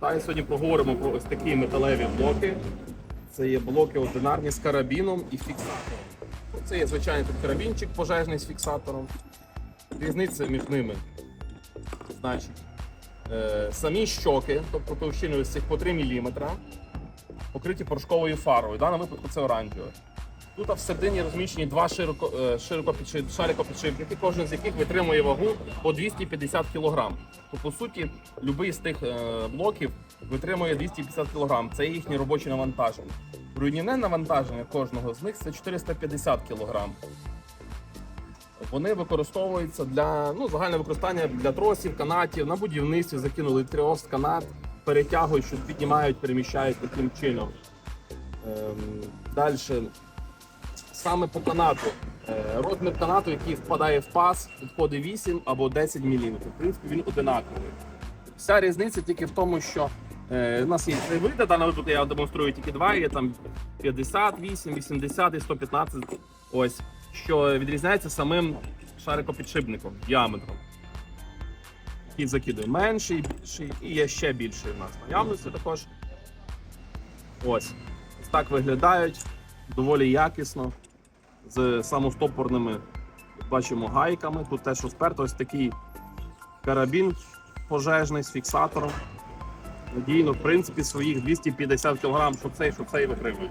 Давай сьогодні поговоримо про ось такі металеві блоки. Це є блоки одинарні з карабіном і фіксатором. Це є звичайний тут карабінчик пожежний з фіксатором. Різниця між ними. Значить, е, самі щоки, тобто товщиною з цих по 3 мм, покриті порошковою фарою. В даному випадку це оранжеве. Тут всередині розміщені два широко, е, широко підши- шарикопідшипники, кожен з яких витримує вагу по 250 кг. То по суті, будь-який з тих е, блоків витримує 250 кг. Це їхнє робоче навантаження. Руйнівне навантаження кожного з них це 450 кг. Вони використовуються для ну, загальне використання для тросів, канатів, на будівництві закинули трьох канат, перетягують, що піднімають, переміщають таким чином. Ем, Далі саме по канату. Е, Розмір канату, який впадає в паз, підходить 8 або 10 мм. В принципі, він одинаковий. Вся різниця тільки в тому, що е, у нас є три види, даний випадку я демонструю тільки два, є там 58, 80 і 115. Ось, що відрізняється самим шарикопідшипником, діаметром. Який закидує менший, більший і є ще більший у нас в наявності також. Ось так виглядають доволі якісно з самостопорними бачимо гайками. Тут теж сперто ось такий карабін пожежний з фіксатором. Надійно, в принципі, своїх 250 кг, що цей, що цей витримує.